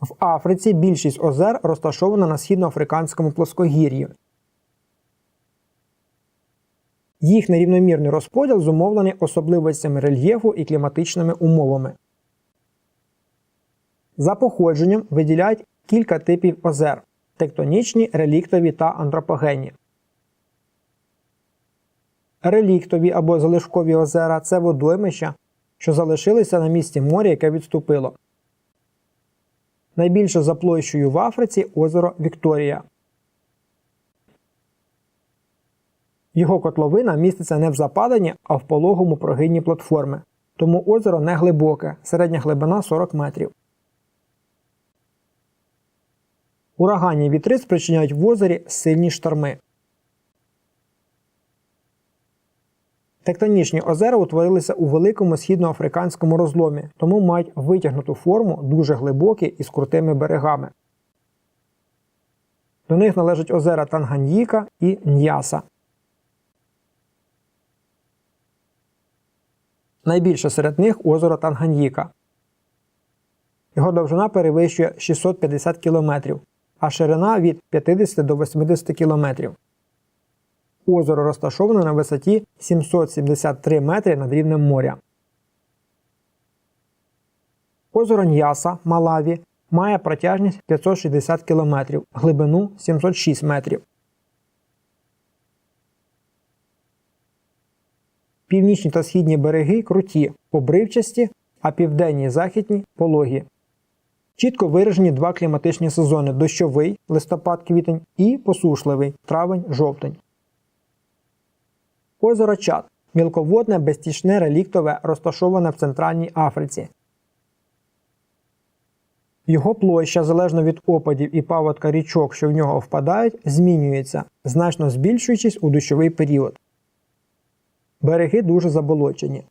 В Африці більшість озер розташована на східноафриканському плоскогір'ї. Їх нерівномірний розподіл зумовлений особливостями рельєфу і кліматичними умовами. За походженням виділяють кілька типів озер тектонічні, реліктові та антропогенні. Реліктові або залишкові озера це водоймища, що залишилися на місці моря, яке відступило. Найбільше за площею в Африці озеро Вікторія. Його котловина міститься не в западині, а в пологому прогині платформи. Тому озеро не глибоке, середня глибина 40 метрів. Ураганні вітри спричиняють в озері сильні шторми. Тектонічні озера утворилися у великому східноафриканському розломі, тому мають витягнуту форму дуже глибокі і з крутими берегами. До них належать озера Танганьїка і Ньяса. Найбільше серед них озеро Танганьїка. Його довжина перевищує 650 км, а ширина від 50 до 80 км. Озеро розташоване на висоті 773 метри над рівнем моря. Озеро Ньяса Малаві має протяжність 560 км, глибину 706 метрів. Північні та східні береги круті, обривчасті, а південні і західні пологі. Чітко виражені два кліматичні сезони дощовий листопад-квітень і посушливий травень-жовтень. Озеро Чад мілководне безтічне реліктове, розташоване в Центральній Африці. Його площа, залежно від опадів і паводка річок, що в нього впадають, змінюється, значно збільшуючись у дощовий період. Береги дуже заболочені.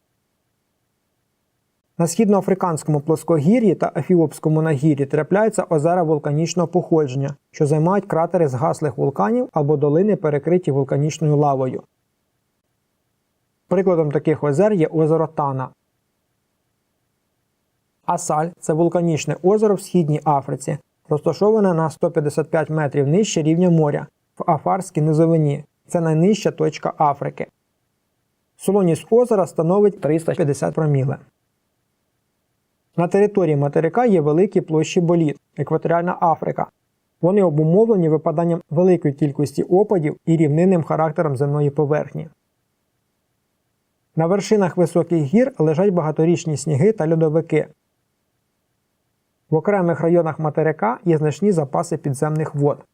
На східноафриканському плоскогір'ї та Ефіопському нагір'ї трапляються озера вулканічного походження, що займають кратери згаслих вулканів або долини, перекриті вулканічною лавою. Прикладом таких озер є озеро Тана. Асаль це вулканічне озеро в Східній Африці, розташоване на 155 метрів нижче рівня моря в Афарській низовині. Це найнижча точка Африки. Солоність озера становить 350 проміле. На території материка є великі площі боліт, екваторіальна Африка. Вони обумовлені випаданням великої кількості опадів і рівнинним характером земної поверхні. На вершинах високих гір лежать багаторічні сніги та льодовики. В окремих районах материка є значні запаси підземних вод.